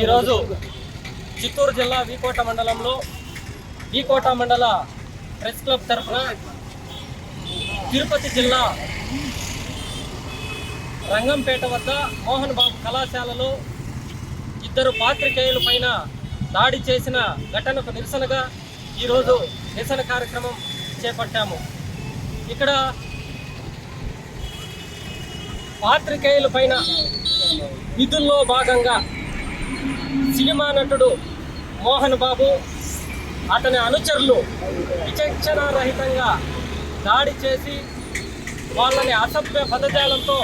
ఈరోజు చిత్తూరు జిల్లా వీకోట మండలంలో వీకోట మండల ప్రెస్ క్లబ్ తరఫున తిరుపతి జిల్లా రంగంపేట వద్ద మోహన్ బాబు కళాశాలలో ఇద్దరు పాత్రికేయుల పైన దాడి చేసిన ఘటనకు నిరసనగా ఈరోజు నిరసన కార్యక్రమం చేపట్టాము. ఇక్కడ పాత్రికేయుల పైన విధుల్లో భాగంగా సినిమా నటుడు మోహన్ బాబు అతని అనుచరులు విచక్షణారహితంగా దాడి చేసి వాళ్ళని అసభ్య పదజాలంతో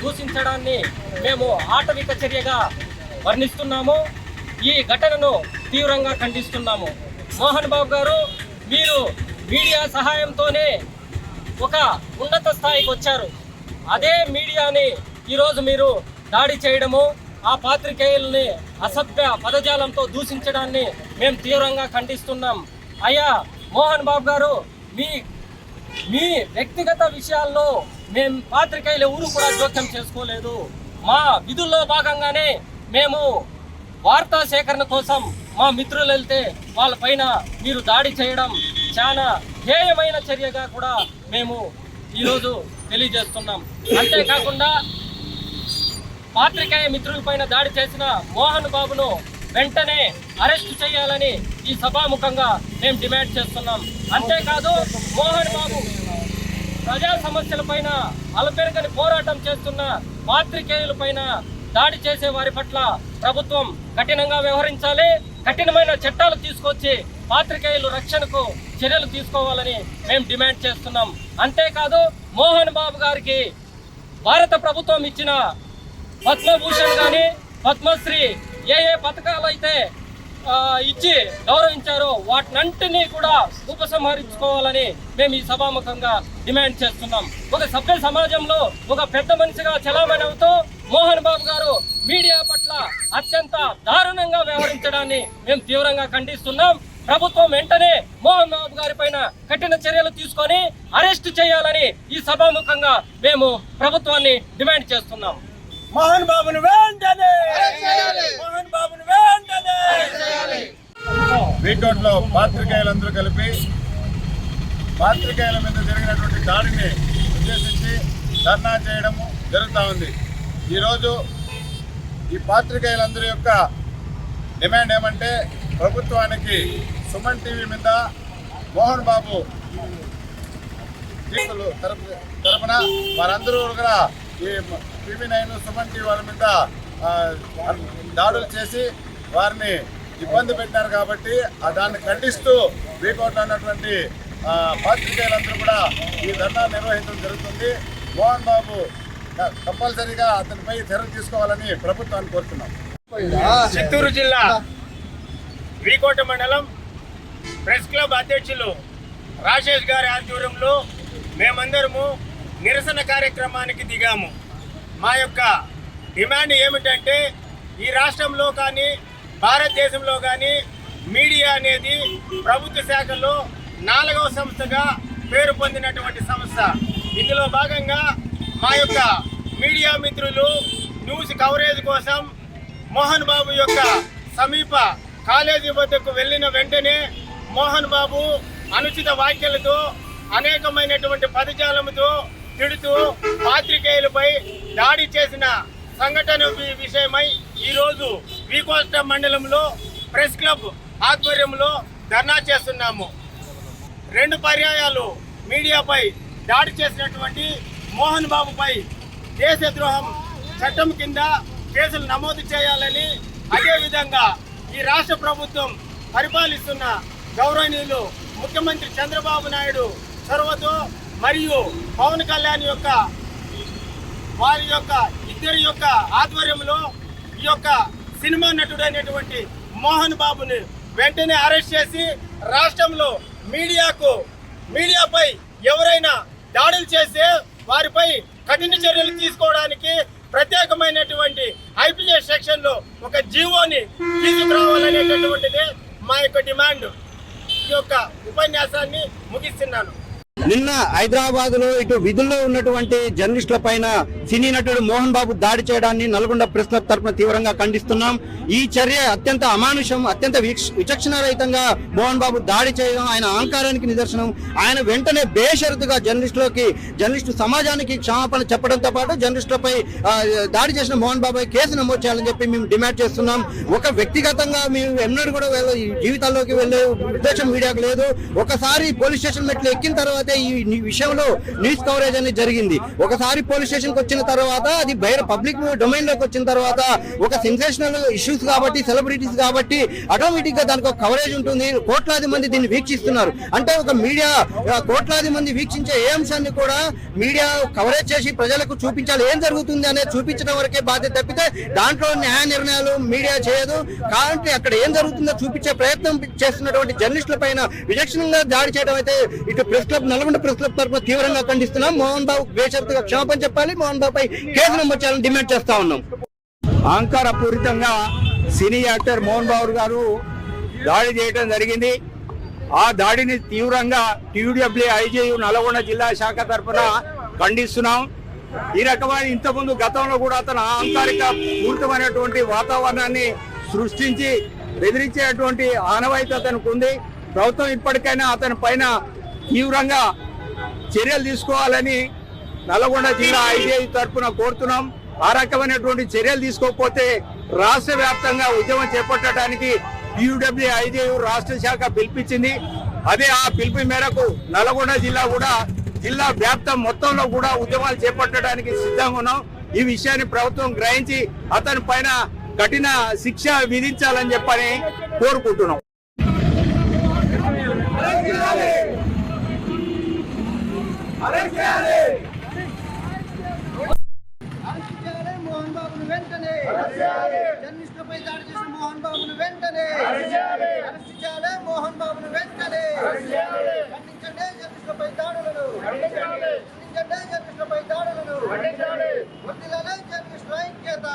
దూషించడాన్ని మేము ఆటవిక చర్యగా వర్ణిస్తున్నాము. ఈ ఘటనను తీవ్రంగా ఖండిస్తున్నాము. మోహన్ బాబు గారు మీరు మీడియా సహాయంతోనే ఒక ఉన్నత స్థాయికి వచ్చారు. అదే మీడియాని ఈరోజు మీరు దాడి చేయడము ఆ పాత్రికేయుల్ని అసభ్య పదజాలంతో దూషించడాన్ని మేము తీవ్రంగా ఖండిస్తున్నాం. అయ్యా మోహన్ బాబు గారు మీ మీ వ్యక్తిగత విషయాల్లో మేము పాత్రికేయుల ఎవరు కూడా జోక్యం చేసుకోలేదు. మా విధుల్లో భాగంగానే మేము వార్తా సేకరణ కోసం మా మిత్రులు వెళ్తే వాళ్ళపైన మీరు దాడి చేయడం చాలా హేయమైన చర్యగా కూడా మేము ఈరోజు తెలియజేస్తున్నాం. అంతేకాకుండా పాత్రికేయ మిత్రులపైన దాడి చేసిన మోహన్ బాబును వెంటనే అరెస్ట్ చేయాలని ఈ సభాముఖంగా మేము డిమాండ్ చేస్తున్నాం. అంతేకాదు మోహన్ బాబు ప్రజా సమస్యల పైన అలపెరగని పోరాటం చేస్తున్న పాత్రికేయుల పైన దాడి చేసే వారి పట్ల ప్రభుత్వం కఠినంగా వ్యవహరించాలి. కఠినమైన చట్టాలు తీసుకొచ్చి పాత్రికేయుల రక్షణకు చర్యలు తీసుకోవాలని మేము డిమాండ్ చేస్తున్నాం. అంతేకాదు మోహన్ బాబు గారికి భారత ప్రభుత్వం ఇచ్చిన పద్మభూషణ్ కానీ పద్మశ్రీ ఏ ఏ పథకాలు అయితే ఇచ్చి గౌరవించారో వాటినంటినీ కూడా ఉపసంహరించుకోవాలని మేము ఈ సభాముఖంగా డిమాండ్ చేస్తున్నాం. ఒక సభ్య సమాజంలో ఒక పెద్ద మనిషిగా చలామణి అవుతూ మోహన్ బాబు గారు మీడియా పట్ల అత్యంత దారుణంగా వ్యవహరించడాన్ని మేము తీవ్రంగా ఖండిస్తున్నాం. ప్రభుత్వం వెంటనే మోహన్ బాబు గారి పైన కఠిన చర్యలు తీసుకొని అరెస్ట్ చేయాలని ఈ సభాముఖంగా మేము ప్రభుత్వాన్ని డిమాండ్ చేస్తున్నాం. మోహన్ బాబును వెంటనే! మోహన్ బాబును వెంటనే! పాత్రికేయులందరూ కలిపి పాత్రికేయుల మీద జరిగినటువంటి దాడిని ఉద్దేశించి ధర్నా చేయడం జరుగుతూ ఉంది. ఈరోజు ఈ పాత్రికేయులందరి యొక్క డిమాండ్ ఏమంటే ప్రభుత్వానికి సుమన్ టీవీ మీద మోహన్ బాబు తరపున వారందరూ కూడా ఈ టీవీ నైన్ సుమన్ టీవీ వాళ్ళ మీద దాడులు చేసి వారిని ఇబ్బంది పెట్టారు కాబట్టి దాన్ని ఖండిస్తూ వీకౌట్ అన్నటువంటి పాత్రికేయులందరూ కూడా ఈ ధర్నా నిర్వహించడం జరుగుతుంది. మోహన్ బాబు కంపల్సరీగా అతనిపై చర్యలు తీసుకోవాలని ప్రభుత్వాన్ని కోరుతున్నాం. చిత్తూరు జిల్లా వీకోట మండలం ప్రెస్ క్లబ్ అధ్యక్షులు రాజేష్ గారి ఆధ్వర్యంలో మేమందరము నిరసన కార్యక్రమానికి దిగాము. మా యొక్క డిమాండ్ ఏమిటంటే ఈ రాష్ట్రంలో కానీ భారతదేశంలో కానీ మీడియా అనేది ప్రభుత్వ శాఖలో నాలుగవ సంస్థగా పేరు పొందినటువంటి సంస్థ. ఇందులో భాగంగా మా యొక్క మీడియా మిత్రులు న్యూస్ కవరేజ్ కోసం మోహన్ బాబు యొక్క సమీప కాలేజీ వద్దకు వెళ్ళిన వెంటనే మోహన్ బాబు అనుచిత వ్యాఖ్యలతో అనేకమైనటువంటి పదజాలముతో తిడుతూ పాత్రికేయులపై దాడి చేసిన సంఘటన విషయమై ఈరోజు వీకోస్ట మండలంలో ప్రెస్ క్లబ్ ఆధ్వర్యంలో ధర్నా చేస్తున్నాము. రెండు పర్యాయాలు మీడియాపై దాడి చేసినటువంటి మోహన్ బాబుపై దేశద్రోహం చట్టం కింద కేసులు నమోదు చేయాలని అదేవిధంగా ఈ రాష్ట్ర ప్రభుత్వం పరిపాలిస్తున్న గౌరవనీయులు ముఖ్యమంత్రి చంద్రబాబు నాయుడు చొరవతో మరియు పవన్ కళ్యాణ్ యొక్క వారి యొక్క ఇద్దరి యొక్క ఆధ్వర్యంలో ఈ యొక్క సినిమా నటుడైనటువంటి మోహన్ బాబుని వెంటనే అరెస్ట్ చేసి రాష్ట్రంలో మీడియాకు మీడియాపై ఎవరైనా దాడులు చేస్తే వారిపై కఠిన చర్యలు తీసుకోవడానికి ప్రత్యేకమైనటువంటి ఐపీఎస్ సెక్షన్లో ఒక జీవోని తీసుకురావాలనేటటువంటిది మా యొక్క డిమాండ్. ఈ యొక్క ఉపన్యాసాన్ని ముగిస్తున్నాను. నిన్న హైదరాబాద్లో ఇటు విధుల్లో ఉన్నటువంటి జర్నలిస్టుల పైన సినీ నటుడు మోహన్ బాబు దాడి చేయడాన్ని నల్గొండ ప్రెస్ క్లబ్ తరఫున తీవ్రంగా ఖండిస్తున్నాం. ఈ చర్య అత్యంత అమానుషం అత్యంత విచక్ష- విచక్షణారహితంగా మోహన్ బాబు దాడి చేయడం ఆయన అహంకారానికి నిదర్శనం. ఆయన వెంటనే బేషరతుగా జర్నలిస్టులకి జర్నలిస్టు సమాజానికి క్షమాపణ చెప్పడంతో పాటు జర్నలిస్టులపై దాడి చేసిన మోహన్ బాబు కేసు నమోదు చేయాలని చెప్పి మేము డిమాండ్ చేస్తున్నాం. ఒక వ్యక్తిగతంగా మేము ఎన్నడూ కూడా జీవితాల్లోకి వెళ్ళే ఉద్దేశం మీడియాకు లేదు. ఒకసారి పోలీస్ స్టేషన్ మెట్లు ఎక్కిన తర్వాత ఈ విషయంలో న్యూస్ కవరేజ్ అనేది జరిగింది. ఒకసారి పోలీస్ స్టేషన్కి వచ్చిన తర్వాత అది బయట పబ్లిక్ డొమైన్లోకి వచ్చిన తర్వాత ఒక సెన్సేషనల్ ఇష్యూస్ కాబట్టి సెలబ్రిటీస్ కాబట్టి ఆటోమేటిక్గా దానికి ఒక కవరేజ్ ఉంటుంది. కోట్లాది మంది దీన్ని వీక్షిస్తున్నారు. అంటే ఒక మీడియా కోట్లాది మంది వీక్షించే ఏ అంశాన్ని కూడా మీడియా కవరేజ్ చేసి ప్రజలకు చూపించాలి. ఏం జరుగుతుంది అనేది చూపించడం వరకే బాధ్యత తప్పితే దాంట్లో న్యాయ నిర్ణయాలు మీడియా చేయదు. కాబట్టి అక్కడ ఏం జరుగుతుందో చూపించే ప్రయత్నం చేస్తున్నటువంటి జర్నలిస్టుల పైన విచక్షణంగా దాడి చేయడం అయితే ఇటు press club Nalgonda press club తరఫున తీవ్రంగా ఖండిస్తున్నాం. మోహన్ బాబు బేషరతుగా క్షమాపణ చెప్పాలి. మోహన్ బాబు పై కేసు నమోదు చేయాలని డిమాండ్ చేస్తా ఉన్నాం. అహంకారపూరితంగా సినీ యాక్టర్ మోహన్ బాబు గారు దాడి చేయడం జరిగింది. ఆ దాడిని తీవ్రంగా టీడబ్ల్యూ ఐజేయు నల్గొండ జిల్లా శాఖ తరఫున ఖండిస్తున్నాం. ఈ రకమైన ఇంతకుముందు గతంలో కూడా అతను అహంకారిక పూరితమైనటువంటి వాతావరణాన్ని సృష్టించి బెదిరించేటువంటి ఆనవాయితీ అతనికి ఉంది. ప్రభుత్వం ఇప్పటికైనా అతని పైన తీవ్రంగా చర్యలు తీసుకోవాలని నల్గొండ జిల్లా ఐటీఐ తరఫున కోరుతున్నాం. ఆ రకమైనటువంటి చర్యలు తీసుకోకపోతే రాష్ట్ర వ్యాప్తంగా ఉద్యమం చేపట్టడానికి యూడబ్ల్యూ ఐటీఐ రాష్ట్ర శాఖ పిలిపించింది. అదే ఆ పిలుపు మేరకు నల్గొండ జిల్లా కూడా జిల్లా వ్యాప్తం మొత్తంలో కూడా ఉద్యమాలు చేపట్టడానికి సిద్ధంగా ఉన్నాం. ఈ విషయాన్ని ప్రభుత్వం గ్రహించి అతని పైన కఠిన శిక్ష విధించాలని చెప్పని కోరుకుంటున్నాం. అరెస్ట్ చేయాలి మోహన్ బాబును వెంటనే జర్నలిస్టులపై దాడి చేసిన మోహన్ బాబును వెంటనే అరెస్ట్ చేయాలి మోహన్ బాబును వెంటనే ఖండించండి జర్నలిస్టులపై దాడులను ఖండించండి జర్నలిస్టులపై దాడులను జర్నలిస్టుల ఐక్యత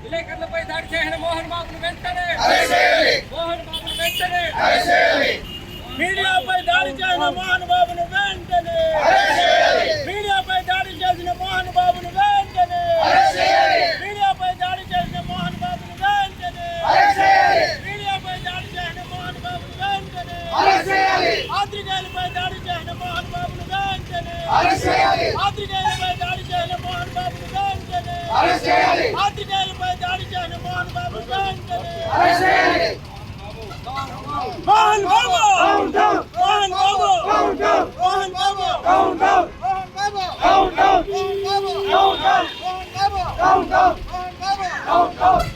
విలేకరులపై దాడి చేసిన మోహన్ బాబును వెంటనే మోహన్ బాబును వెంటనే! మీడియాపై దాడి చేసిన మోహన్ బాబును వెంటనే మీడియాపై దాడి చేసిన మోహన్ బాబును వెంటనే మీడియాపై దాడి చేసిన మోహన్ బాబును వెంటనే మీడియాపై దాడి చేసిన మోహన్ బాబును వెంటనే మీడియాపై దాడి చేసిన మోహన్ బాబును వెంటనే మీడియాపై దాడి చేసిన మోహన్ బాబును వెంటనే మీడియాపై దాడి చేసిన మోహన్ బాబును వెంటనే Mohan Baba! Mohan Baba! Mohan Baba! Mohan Baba! Mohan Baba! Mohan Baba! Mohan Baba!